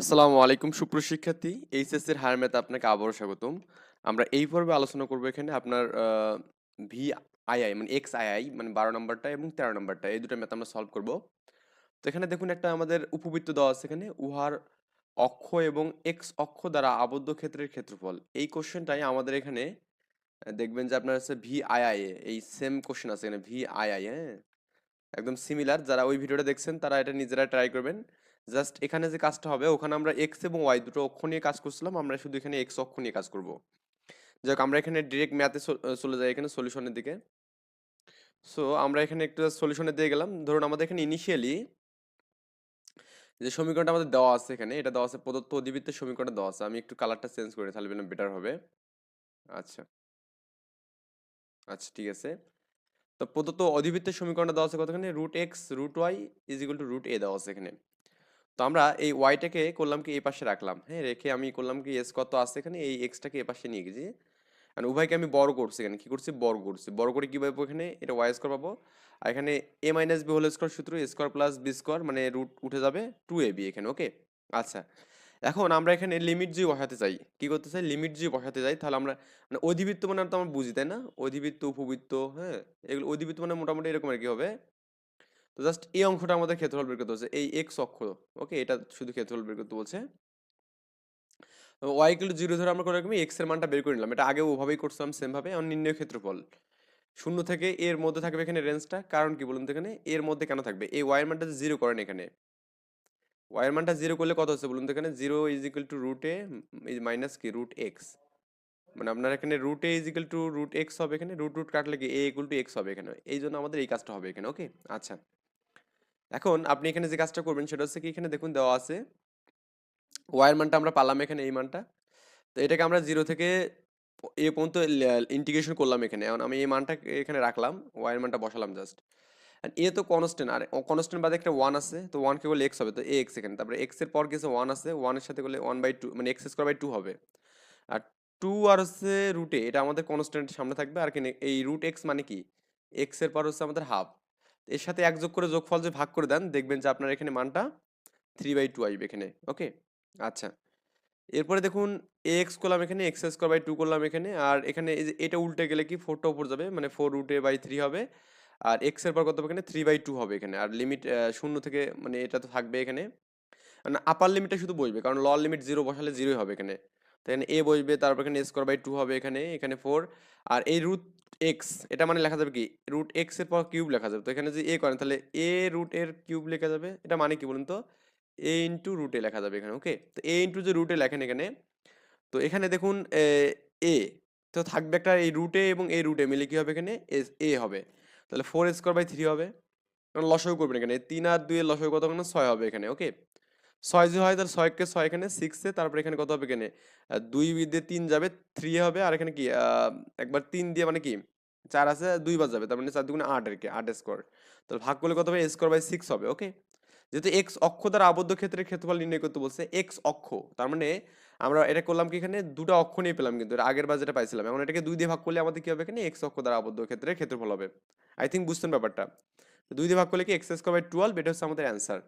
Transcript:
আসসালামু আলাইকুম সুপ্রশিক্ষার্থী এইচএসসি এর হায়ার ম্যাথে আপনাকে আবারও স্বাগতম। আমরা এই পর্বে আলোচনা করব এখানে আপনার ভি আইআই মানে এক্স আইআই মানে বারো নম্বরটা এবং তেরো নম্বরটা। এই দুটো ম্যাথ আমরা সলভ করব। তো এখানে দেখুন একটা আমাদের উপবৃত্ত দেওয়া আছে এখানে। উহার অক্ষ এবং এক্স অক্ষ দ্বারা আবদ্ধ ক্ষেত্রের ক্ষেত্রফল। এই কোশ্চেনটাই আমাদের এখানে, দেখবেন যে আপনার আছে ভি আইআই এই সেম কোশ্চেন আছে এখানে ভি আইআই হ্যাঁ? একদম সিমিলার যারা ওই ভিডিওটা দেখছেন, তারা এটা নিজেরা ট্রাই করবেন। জাস্ট এখানে যে কাজটা হবে, ওখানে আমরা এক্স এবং ওয়াই দুটো অক্ষ নিয়ে কাজ করছিলাম, আমরা শুধু এখানে এক্স অক্ষ নিয়ে কাজ করব। যাক, আমরা এখানে ডিরেক্ট ম্যাথে চলে যাই এখানে সলিউশনের দিকে। সো আমরা এখানে একটু সলিউশনে দিয়ে গেলাম। ধরুন আমাদের এখানে ইনিশিয়ালি যে সমীকরণটা আমাদের দেওয়া আছে এখানে, এটা দেওয়া আছে প্রদত্ত অধিবৃত্তের সমীকরণটা দেওয়া আছে। আমি একটু কালারটা চেঞ্জ করে তাহলে বেটার হবে। আচ্ছা। আচ্ছা ঠিক আছে। তো প্রদত্ত অধিবৃত্তের সমীকরণটা দেওয়া আছে কতখানে? Root X root Y is equal to root A দেওয়া আছে এখানে। তো আমরা এই ওয়াইটাকে করলাম কি এই পাশে রাখলাম। হ্যাঁ রেখে আমি করলাম কি এস কত আছে এখানে? এই এক্সটাকে এ পাশে নিয়ে গেছি। আর উভয়কে আমি বড় করছি এখানে। কি করছি? বড় করছি। বড় করে কি পাবো এখানে? এটা ওয়াই স্কোয়ার পাবো। আর এখানে A minus B whole square সূত্র স্কোয়ার প্লাস বি স্কোয়ার মানে রুট উঠে যাবে টু এ বি এখানে ওকে আচ্ছা। এখন আমরা এখানে লিমিট জি বসাতে চাই। কি করতে চাই? লিমিট জি বসাতে চাই। তাহলে আমরা মানে অধিবৃত্ত মানে তো আমরা বুঝি, তাই না? অধিবৃত্ত, উপবৃত্ত হ্যাঁ? এগুলো অধিবৃত্ত মানে মোটামুটি এরকম আর কি হবে। তো জাস্ট এই অংশটা আমাদের ক্ষেত্রফল বের করতে হচ্ছে এই এক্স অক্ষ, ওকে? এটা শুধু ক্ষেত্রফল বের করতে বলছে। ওয়াই ইকুয়াল জিরো ধরে আমরা রাখব এক্সের মানটা বের করে নিলাম। এটা আগে ওভাবেই করছিলাম সেম ভাবে আমার নির্ণয় ক্ষেত্রফল। শূন্য থেকে এর মধ্যে থাকবে এখানে রেঞ্জটা, কারণ কি বলুন তো এখানে? এর মধ্যে কেন থাকবে? এই ওয়াই এর মানটা জিরো করেন এখানে। ওয়াই এর মানটা জিরো করলে কত হচ্ছে বলুন তো এখানে? Zero is equal to root A minus কি? রুট এক্স মানে আপনার এখানে root A is equal to root X হবে এখানে। রুট রুট কাটলে কি? এ ইকুয়াল টু এক্স হবে এখানে। এই জন্য আমাদের এই কাজটা হবে এখানে, ওকে? আচ্ছা। এখন আপনি এখানে যে কাজটা করবেন সেটা হচ্ছে কি, এখানে দেখুন দেওয়া আছে ওয়াইয়ের মানটা আমরা পালাম এখানে এই মানটা। তো এটাকে আমরা জিরো থেকে এ পর্যন্ত ইন্টিগ্রেশন করলাম এখানে। এখন আমি এই মানটা এখানে রাখলাম ওয়াইয়ের মানটা বসালাম জাস্ট এ তো কনস্ট্যান্ট আর কনস্ট্যান্ট বাদে একটা ওয়ান আছে, তো ওয়ানকে বলে এক্স হবে, তো এ এক্স এখানে। তারপরে এক্সের পর কিছু ওয়ান আছে ওয়ানের সাথে করলে ওয়ান বাই টু মানে এক্স স্কোয়ার বাই টু হবে। আর টু আর হচ্ছে রুটে এটা আমাদের কনস্ট্যান্ট সামনে থাকবে, আর এই রুট এক্স মানে কি? এক্সের পর হচ্ছে আমাদের হাফ এর সাথে এক যোগ করে যোগফল যে ভাগ করে দেন, দেখবেন যে আপনার এখানে মানটা থ্রি বাই টু আসবে এখানে ওকে আচ্ছা। এরপরে দেখুন এ এক্স করলাম এখানে এক্স স্কোয়ার বাই টু করলাম এখানে, আর এখানে এই যে এটা উল্টে গেলে কি ফোরটা উপর যাবে মানে ফোর রুটে বাই থ্রি হবে, আর এক্সের পর কত হবে এখানে? থ্রি বাই টু হবে এখানে, আর লিমিট শূন্য থেকে মানে এটা তো থাকবে এখানে। মানে আপার লিমিটটা শুধু বসবে কারণ লোয়ার লিমিট জিরো বসালে জিরোই হবে এখানে। তো এখানে এ বসবে, তারপর এখানে স্কোয়ার বাই টু হবে এখানে এখানে ফোর আর এই রুট এক্স এটা মানে লেখা যাবে কি? রুট এক্সের পর কিউব লেখা যাবে। তো এখানে যদি এ করেন, তাহলে এ রুট এর কিউব লেখা যাবে। এটা মানে কি বলুন তো? এ ইন্টু রুটে লেখা যাবে এখানে ওকে তো এ ইন্টু যে রুটে লেখেন এখানে, তো এখানে দেখুন, এ তো থাকবে একটা এই রুটে এবং এই রুটে মিলে কি হবে এখানে? এ হবে। তাহলে ফোর স্কোয়ার বাই থ্রি হবে। কারণ লসও করবেন এখানে। তিন আর দুই এর লসও কত ছয় হবে এখানে ওকে ছয় যে হয় তাহলে ছয়কে ছয় এখানে সিক্সে তারপরে এখানে কত হবে এখানে? দুই দিয়ে তিন যাবে থ্রি হবে, আর এখানে কি? একবার তিন দিয়ে মানে কি? চার আছে দুইবার যাবে, তার মানে চার দুগুণে আট আর কি, আট স্কোয়ার তাহলে ভাগ করলে কত হবে? স্কোয়ার বাই সিক্স হবে ওকে যেহেতু এক্স অক্ষ দ্বারা আবদ্ধ ক্ষেত্রে ক্ষেত্রফল নির্ণয় করতে বলছে এক্স অক্ষ, তার মানে আমরা এটা করলাম কি এখানে? দুটো অক্ষ নিয়ে পেলাম কিন্তু আগের বার যেটা পাইছিলাম, এখন এটাকে দুই দিয়ে ভাগ করলে আমাদের কি হবে এখানে? এক্স অক্ষ দ্বারা আবদ্ধ ক্ষেত্রের ক্ষেত্রফল হবে। আই থিঙ্ক বুঝতেন ব্যাপারটা। দুই দিয়ে ভাগ করলে কি? এক্স স্কোয়ার বাই টুয়েলভ এটা হচ্ছে আমাদের অ্যান্সার